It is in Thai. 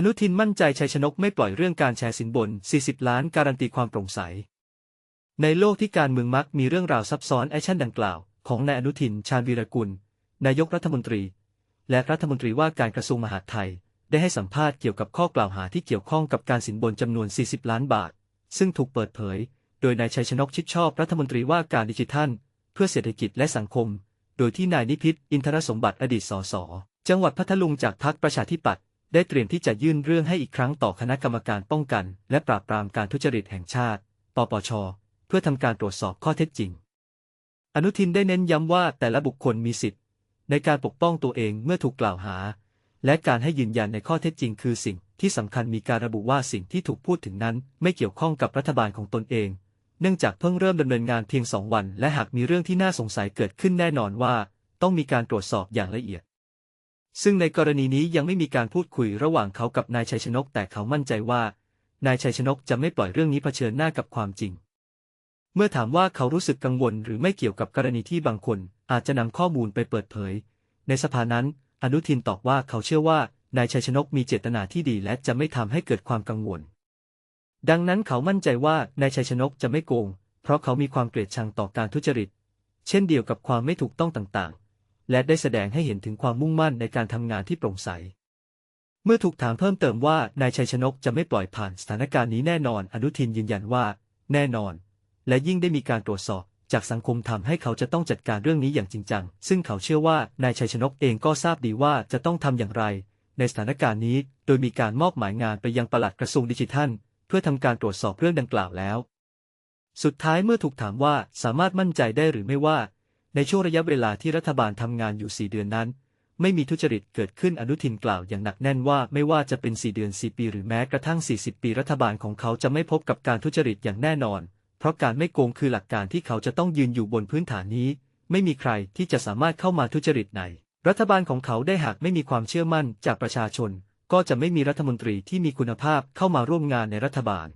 อนุทินมั่นใจชัยชนกไม่ปล่อยเรื่องการแชร์สินบน 40 ล้านการันตีความโปร่งใส ในโลกที่การเมืองมักมีเรื่องราวซับซ้อนแอคชั่นดังกล่าว ของนายอนุทิน ชาญวีรกุล นายกรัฐมนตรี และรัฐมนตรีว่าการกระทรวงมหาดไทย ได้ให้สัมภาษณ์เกี่ยวกับข้อกล่าวหาที่เกี่ยวข้องกับการสินบนจำนวน 40 ล้านบาท ซึ่งถูกเปิดเผย โดยนายชัยชนกชิดชอบรัฐมนตรีว่าการดิจิทัล เพื่อเศรษฐกิจและสังคม โดยที่นายนิพิษอินทรสมบัติอดีตสสจังหวัดพัทลุงจากพรรคประชาธิปัตย ได้เตรียมที่จะยื่นเรื่องให้อีกครั้งต่อคณะกรรมการป้องกัน และปราบปรามการทุจริตแห่งชาติ ปปช เพื่อทำการตรวจสอบข้อเท็จจริง อนุทินได้เน้นย้ำว่าแต่ละบุคคลมีสิทธิ์ ในการปกป้องตัวเองเมื่อถูกกล่าวหา และการให้ยืนยันในข้อเท็จจริง คือสิ่งที่สำคัญมีการระบุว่าสิ่งที่ถูกพูดถึงนั้น ไม่เกี่ยวข้องกับรัฐบาลของตนเอง เนื่องจากเพิ่งเริ่มดำเนินงานเพียงสองวัน และหากมีเรื่องที่น่าสงสัยเกิดขึ้นแน่นอนว่า ต้องมีการตรวจสอบอย่างละเอียด ซึ่งในกรณีนี้ยังไม่มีการพูดคุยระหว่างเขากับนายชัยชนก แต่เขามั่นใจว่า นายชัยชนกจะไม่ปล่อยเรื่องนี้เผชิญหน้ากับความจริง เมื่อถามว่าเขารู้สึกกังวลหรือไม่เกี่ยวกับกรณีที่บางคน อาจจะนำข้อมูลไปเปิดเผย ในสภานั้น อนุทินตอบว่าเขาเชื่อว่านายชัยชนกมีเจตนาที่ดีและจะไม่ทำให้เกิดความกังวล ดังนั้นเขามั่นใจว่านายชัยชนกจะไม่โกง เพราะเขามีความเกลียดชังต่อการทุจริต เช่นเดียวกับความไม่ถูกต้องต่างๆ และได้แสดงให้เห็นถึงความมุ่งมั่นในการทำงานที่โปร่งใส เมื่อถูกถามเพิ่มเติมว่านายชัยชนกจะไม่ปล่อยผ่านสถานการณ์นี้แน่นอนอนุทินยืนยันว่า แน่นอน และยิ่งได้มีการตรวจสอบจากสังคมทำให้เขาจะต้องจัดการเรื่องนี้อย่างจริงจัง ซึ่งเขาเชื่อว่านายชัยชนกเองก็ทราบดีว่าจะต้องทำอย่างไร ในสถานการณ์นี้ โดยมีการมอบหมายงานไปยังปลัดกระทรวงดิจิทัล เพื่อทำการตรวจสอบเรื่องดังกล่าวแล้ว สุดท้ายเมื่อถูกถามว่าสามารถมั่นใจได้หรือไม่ว่า ในช่วงระยะเวลาที่รัฐบาลทำงานอยู่4เดือนนั้น ไม่มีทุจริตเกิดขึ้นอนุทินกล่าวอย่างหนักแน่นว่าไม่ว่าจะเป็น4เดือน4ปีหรือแม้กระทั่ง 40 ปีรัฐบาลของเขาจะไม่พบกับการทุจริตอย่างแน่นอน เพราะการไม่โกงคือหลักการที่เขาจะต้องยืนอยู่บนพื้นฐานนี้ ไม่มีใครที่จะสามารถเข้ามาทุจริตในรัฐบาลของเขาได้หากไม่มีความเชื่อมั่นจากประชาชน ก็จะไม่มีรัฐมนตรีที่มีคุณภาพเข้ามาร่วมงานในรัฐบาล